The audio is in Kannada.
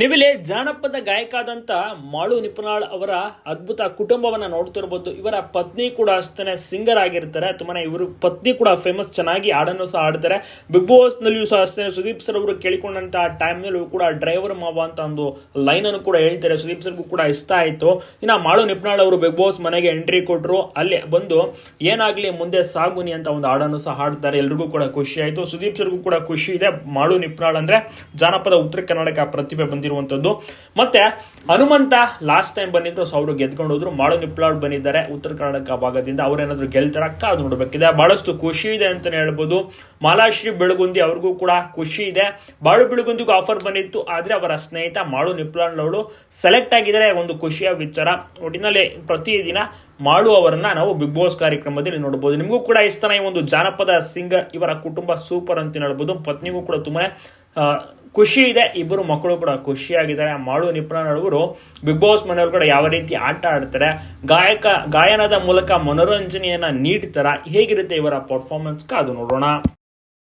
ನೀವಿಲ್ಲಿ ಜಾನಪದ ಗಾಯಕ ಆದಂತ ಮಾಳು ನಿಪುನಾಳ್ ಅವರ ಅದ್ಭುತ ಕುಟುಂಬವನ್ನ ನೋಡ್ತಿರ್ಬೋದು. ಇವರ ಪತ್ನಿ ಕೂಡ ಅಷ್ಟೇ ಸಿಂಗರ್ ಆಗಿರ್ತಾರೆ. ತುಂಬಾ ಇವರು ಪತ್ನಿ ಕೂಡ ಫೇಮಸ್ ಚೆನ್ನಾಗಿ ಹಾಡನ್ನು ಸಹ ಹಾಡ್ತಾರೆ. ಬಿಗ್ ಬಾಸ್ ನಲ್ಲಿಯೂ ಸಹ ಅಷ್ಟೇ ಸುದೀಪ್ ಸರ್ ಅವರು ಕೇಳಿಕೊಂಡಂತ ಟೈಮ್ ನಲ್ಲೂ ಕೂಡ ಡ್ರೈವರ್ ಮಾವ ಅಂತ ಒಂದು ಲೈನ್ ಅನ್ನು ಕೂಡ ಹೇಳ್ತಾರೆ. ಸುದೀಪ್ ಸರ್ಗೂ ಕೂಡ ಇಷ್ಟ ಆಯಿತು. ಇನ್ನ ಮಾಳು ನಿಪುನಾಳ್ ಅವರು ಬಿಗ್ ಬಾಸ್ ಮನೆಗೆ ಎಂಟ್ರಿ ಕೊಟ್ಟರು ಅಲ್ಲಿ ಬಂದು ಏನಾಗ್ಲಿ ಮುಂದೆ ಸಾಗುನಿ ಅಂತ ಒಂದು ಹಾಡನ್ನು ಸಹ ಹಾಡ್ತಾರೆ. ಎಲ್ರಿಗೂ ಕೂಡ ಖುಷಿ ಆಯಿತು. ಸುದೀಪ್ ಸರ್ಗೂ ಕೂಡ ಖುಷಿ ಇದೆ. ಮಾಳು ನಿಪುನಾಳ್ ಅಂದ್ರೆ ಜಾನಪದ ಉತ್ತರ ಕರ್ನಾಟಕ ಪ್ರತಿಭೆ ಬಂದಿರುವಂತದ್ದು ಮತ್ತೆ ಹನುಮಂತ ಲಾಸ್ಟ್ ಟೈಮ್ ಬಂದಿದ್ರು ಸೊ ಅವರು ಗೆದ್ಕೊಂಡು ಹೋದ್ರು. ಮಾಳು ನಿಪ್ಲಾಡ್ ಬಂದಿದ್ದಾರೆ. ಉತ್ತರ ಕರ್ನಾಟಕ ಭಾಗದಿಂದ ಅವರೇನಾದ್ರು ಗೆಲ್ತಾರ ಅದು ನೋಡಬೇಕಿದೆ. ಬಹಳಷ್ಟು ಖುಷಿ ಇದೆ ಅಂತಲೇ ಹೇಳ್ಬೋದು. ಮಾಲಾಶ್ರೀ ಬೆಳಗುಂದಿ ಅವ್ರಿಗೂ ಕೂಡ ಖುಷಿ ಇದೆ. ಬಾಳು ಬೆಳಗುಂದಿಗೂ ಆಫರ್ ಬಂದಿತ್ತು. ಆದ್ರೆ ಅವರ ಸ್ನೇಹಿತ ಮಾಳು ನಿಪ್ಲಾಡ್ ಅವರು ಸೆಲೆಕ್ಟ್ ಆಗಿದ್ದಾರೆ. ಒಂದು ಖುಷಿಯ ವಿಚಾರ. ಒಟ್ಟಿನಲ್ಲಿ ಪ್ರತಿದಿನ ಮಾಡು ಅವರನ್ನ ನಾವು ಬಿಗ್ ಬಾಸ್ ಕಾರ್ಯಕ್ರಮದಲ್ಲಿ ನೋಡಬಹುದು ನಿಮಗೂ ಕೂಡ ಇಷ್ಟನ ಈ ಒಂದು ಜಾನಪದ ಸಿಂಗರ್ ಇವರ ಕುಟುಂಬ ಸೂಪರ್ ಅಂತ ಹೇಳ್ಬೋದು. ಪತ್ನಿಗೂ ಕೂಡ ತುಂಬಾ ಖುಷಿ ಇದೆ. ಇಬ್ಬರು ಮಕ್ಕಳು ಕೂಡ ಖುಷಿಯಾಗಿದ್ದಾರೆ. ಮಾಡು ನಿಪುಣರು ಬಿಗ್ ಬಾಸ್ ಮನೆಯೊಳಗಡೆ ಯಾವ ರೀತಿ ಆಟ ಆಡ್ತಾರೆ, ಗಾಯಕ, ಗಾಯನದ ಮೂಲಕ ಮನೋರಂಜನೆಯನ್ನ ನೀಡ್ತಾರ ಹೇಗಿರುತ್ತೆ ಇವರ ಪರ್ಫಾರ್ಮೆನ್ಸ್ ಕಾದು ನೋಡೋಣ.